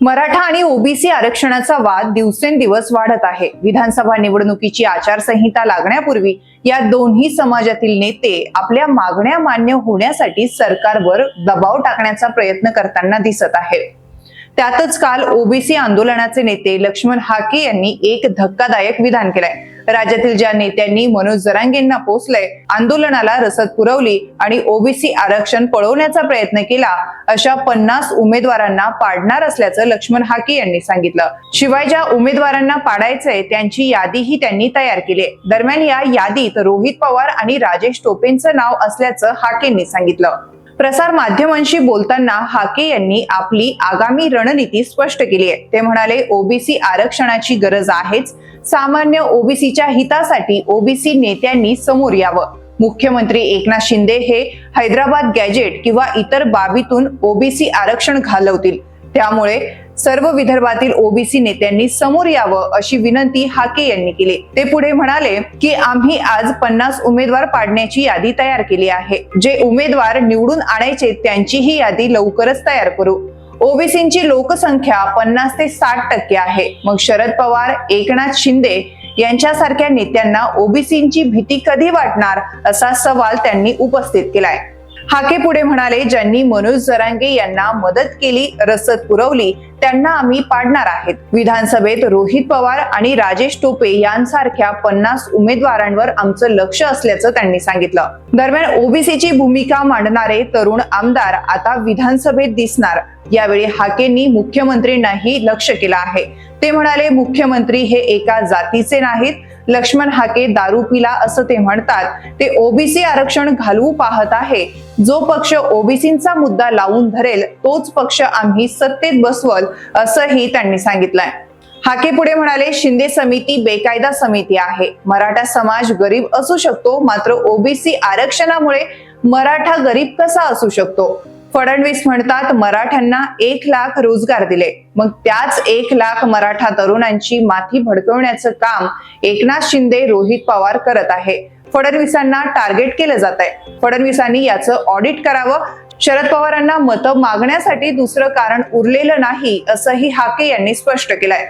मराठा आणि ओबीसी आरक्षणाचा वाद दिवसेंदिवस वाढत आहे. विधानसभा निवडणुकीची आचारसंहिता लागण्यापूर्वी या दोन्ही समाजातील नेते आपल्या मागण्या मान्य होण्यासाठी सरकारवर दबाव टाकण्याचा प्रयत्न करताना दिसत आहे त्यातच काल ओबीसी आंदोलनाचे नेते लक्ष्मण हाके यांनी एक धक्कादायक विधान केलंय. राज्यातील ज्या नेत्यांनी मनोज जरांगेंना पोचलंय आंदोलनाला रसद पुरवली आणि ओबीसी आरक्षण पळवण्याचा प्रयत्न केला अशा पन्नास उमेदवारांना पाडणार असल्याचं लक्ष्मण हाके यांनी सांगितलं. शिवाय ज्या उमेदवारांना पाडायचंय त्यांची यादीही त्यांनी तयार केली. दरम्यान या यादीत रोहित पवार आणि राजेश टोपेंचं नाव असल्याचं हाकेंनी सांगितलं. प्रसार माध्यमांशी बोलताना हाके यांनी आपली आगामी रणनीती स्पष्ट केली आहे. ते म्हणाले ओबीसी आरक्षणाची गरज आहेच. सामान्य ओबीसीच्या हितासाठी ओबीसी नेत्यांनी समोर यावं. मुख्यमंत्री एकनाथ शिंदे हे हैदराबाद गॅजेट किंवा इतर बाबीतून ओबीसी आरक्षण घालवतील. त्यामुळे सर्व विदर्भातील ओबीसी नेत्यांनी समोर यावं अशी विनंती हाके यांनी केली. ते पुढे म्हणाले की आम्ही आज पन्नास उमेदवार पाडण्याची यादी तयार केली आहे. जे उमेदवार निवडून आणायचे त्यांची ही यादी लवकरच तयार करू. ओबीसींची लोकसंख्या पन्नास ते साठ टक्के आहे. मग शरद पवार एकनाथ शिंदे यांच्यासारख्या नेत्यांना ओबीसींची भीती कधी वाटणार असा सवाल त्यांनी उपस्थित केलाय. हाके पुढे म्हणाले ज्यांनी मनोज जरांगे यांना मदत केली रसद पुरवली त्यांना आम्ही पाडणार आहेत. विधानसभेत रोहित पवार आणि राजेश टोपे यांसारख्या पन्नास उमेदवारांवर आमचं लक्ष असल्याचं त्यांनी सांगितलं. दरम्यान ओबीसीची भूमिका मांडणारे तरुण आमदार आता विधानसभेत दिसणार. यावेळी हाकेंनी मुख्यमंत्रींनाही लक्ष केलं आहे. ते म्हणाले मुख्यमंत्री हे एका जातीचे नाहीत. लक्ष्मण हाके दारू पिला असं ते म्हणतात. ते ओबीसी आरक्षण घालवू पाहत आहे. जो पक्ष ओबीसींचा मुद्दा लावून धरेल तोच पक्ष आम्ही सत्तेत बसवल असंही त्यांनी सांगितलंय. हाके पुढे म्हणाले शिंदे समिती बेकायदा समिती आहे. मराठा समाज गरीब असू शकतो मात्र ओबीसी आरक्षणामुळे मराठा गरीब कसा असू शकतो? फडणवीस म्हणतात मराठ्यांना एक लाख रोजगार दिले. मग त्याच एक लाख मराठा तरुणांची माथी भडकवण्याचं काम एकनाथ शिंदे रोहित पवार करत आहे. फडणवीसांना टार्गेट केलं जात आहे फडणवीसांनी याचं ऑडिट करावं. शरद पवारांना मतं मागण्यासाठी दुसरं कारण उरलेलं नाही असंही हाके यांनी स्पष्ट केलंय.